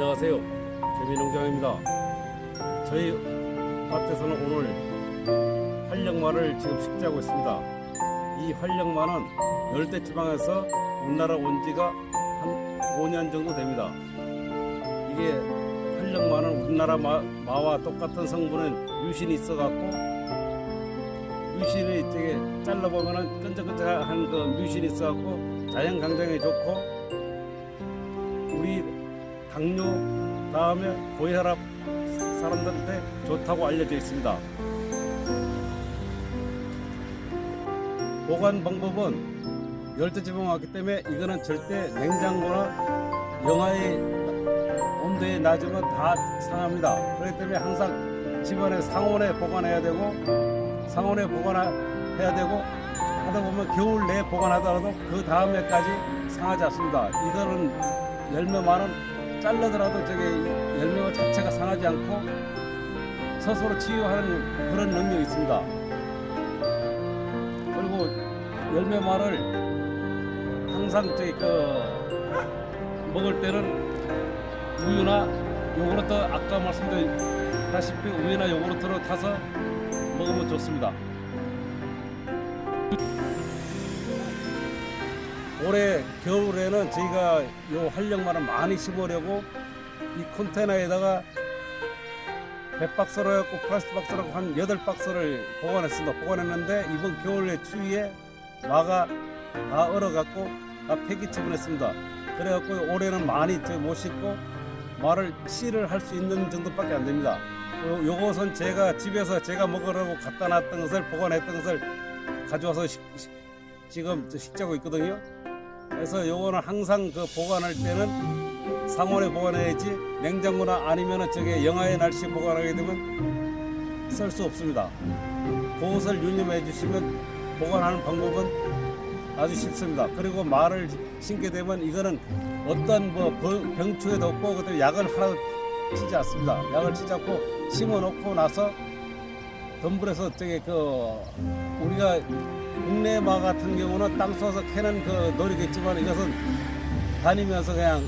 안녕하세요. 개미농장입니다. 저희 밭에서는 오늘 활력마를 지금 식재하고 있습니다. 이 활력마는 열대 지방에서 우리나라 온 지가 한 5년 정도 됩니다. 이게 활력마는 우리나라 마, 마와 똑같은 성분은 유신이 있어갖고 뮤신이 되게 잘라보면은 끈적끈적한 그 뮤신이 있어갖고 자연 강장에 좋고 우리 당뇨 다음에 고혈압 사람들한테 좋다고 알려져 있습니다. 보관 방법은 열대지방 왔기 때문에 이거는 절대 냉장고나 영하의 온도에 놔주면 다 상합니다. 그렇기 때문에 항상 집안에 상온에 보관해야 되고 상온에 보관해야 되고 하다 보면 겨울 내에 보관하더라도 그 다음에까지 상하지 않습니다. 이거는 열매만은 잘라더라도 저게 열매 자체가 상하지 않고 스스로 치유하는 그런 능력이 있습니다. 그리고 열매말을 항상 저기 그 먹을 때는 우유나 요구르트 아까 말씀드렸다시피 우유나 요구르트로 타서 먹으면 좋습니다. 올해 겨울에는 저희가 요 활력만을 많이 심으려고 이 컨테이너에다가 100박스로 해갖고 플라스틱 박스로 한 8박스를 보관했습니다. 보관했는데 이번 겨울의 추위에 마가 다 얼어갖고 다 폐기 처분했습니다. 그래갖고 올해는 많이 저못 심고 말을 씨를 할 수 있는 정도밖에 안 됩니다. 요- 요것은 제가 집에서 제가 먹으려고 갖다 놨던 것을 보관했던 것을 가져와서 식- 식- 지금 저 식재하고 있거든요. 그래서 요거는 항상 그 보관할 때는 상온에 보관해야지 냉장고나 아니면은 저게 영하의 날씨 보관하게 되면 쓸 수 없습니다. 그것을 유념해 주시면 보관하는 방법은 아주 쉽습니다. 그리고 말을 심게 되면 이거는 어떤 뭐 병- 병충해도 없고 그때 약을 하나도 치지 않습니다. 약을 치지 않고 심어 놓고 나서 덤불에서 저게 그 우리가 국내 마 같은 경우는 땅 쏘서 캐는 그 놀이겠지만 이것은 다니면서 그냥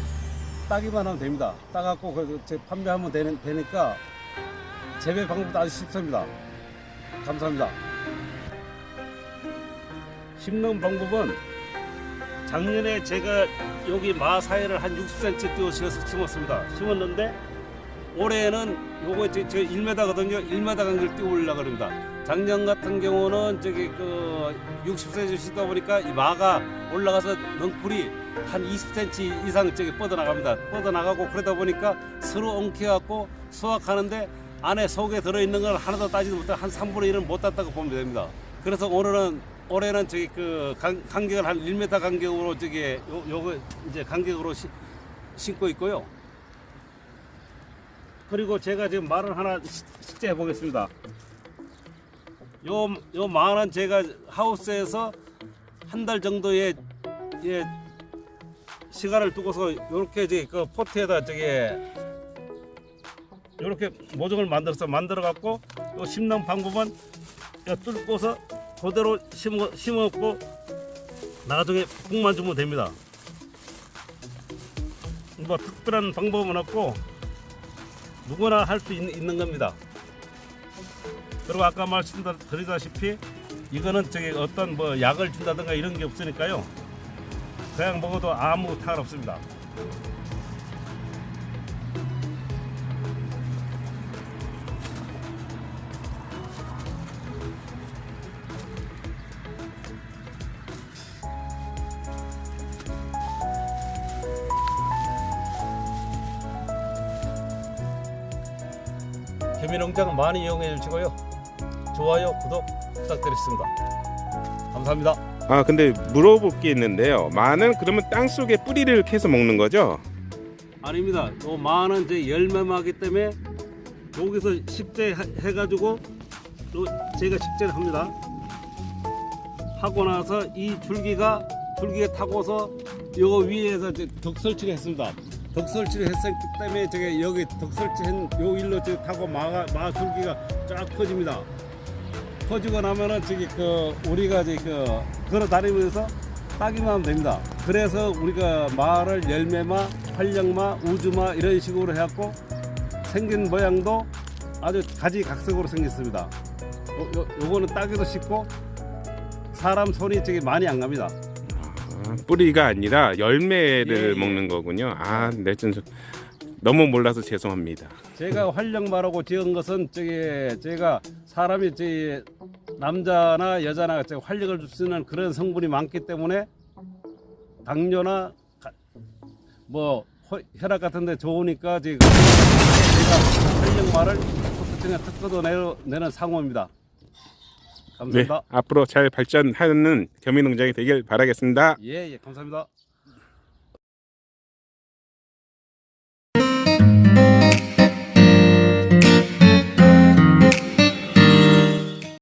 따기만 하면 됩니다. 따갖고 그제 판매하면 되는, 되니까 재배 방법도 아주 쉽습니다. 감사합니다. 심는 방법은 작년에 제가 여기 마 사이를 한 60cm 띄워서 심었습니다. 심었는데 올해는 요거 제, 제 1m거든요. 1m 간격을 띄우려고 합니다. 작년 같은 경우는 저기 그 60cm 심다 보니까 이 마가 올라가서 넝쿨이 한 20cm 이상 저기 뻗어 나갑니다. 뻗어 나가고 그러다 보니까 서로 엉켜갖고 수확하는데 안에 속에 들어있는 걸 하나도 따지도 못해 한 3분의 1은 못 땄다고 보면 됩니다. 그래서 오늘은 올해는 저기 그 간, 간격을 한 1m 간격으로 저기 요, 요거 이제 간격으로 시- 심고 있고요. 그리고 제가 지금 말을 하나 시- 식재해 보겠습니다. 요, 요 말은 제가 하우스에서 한 달 정도의 예, 시간을 두고서 요렇게 이제 그 포트에다 저기 요렇게 모종을 만들어서 만들어 갖고 요 심는 방법은 요 뚫고서 그대로 심어 심었고 나중에 북만 주면 됩니다. 뭐 특별한 방법은 없고 누구나 할 수 있는 겁니다. 그리고 아까 말씀드리다시피 이거는 저기 어떤 뭐 약을 준다든가 이런 게 없으니까요. 그냥 먹어도 아무 탈 없습니다. 개미농장 많이 이용해 주시고요. 좋아요, 구독 부탁드리겠습니다. 감사합니다. 아 근데 물어볼 게 있는데요. 마는 그러면 땅 속에 뿌리를 캐서 먹는 거죠? 아닙니다. 요 마는 이제 열매마기 때문에 여기서 식재 해가지고 또 제가 식재를 합니다. 하고 나서 이 줄기가 줄기에 타고서 요 위에서 이제 덕설치를 했습니다. 덕설치를 했기 때문에 저게 여기 덕설치한 요 일로 저 타고 마가 마 줄기가 쫙 퍼집니다. 퍼지고 나면은 저기 그 우리가 저기 그 걸어 다니면서 따기만 하면 됩니다. 그래서 우리가 마를 열매마, 활력마, 우주마 이런 식으로 해갖고 생긴 모양도 아주 가지각색으로 생겼습니다. 요, 요, 요거는 따기도 쉽고 사람 손이 저기 많이 안 갑니다. 아, 뿌리가 아니라 열매를 예, 예. 먹는 거군요. 아, 네, 좀 너무 몰라서 죄송합니다. 제가 활력마라고 지은 것은 저기 제가 사람이 저기 남자나 여자나 저기 활력을 쓰는 그런 성분이 많기 때문에 당뇨나 가- 뭐 허- 혈압 같은데 좋으니까 지금 제가 활력마를 소프트층에 특허도 내는 상호입니다. 네, 감사합니다. 앞으로 잘 발전하는 겸임농장이 되길 바라겠습니다. 예, 예, 감사합니다.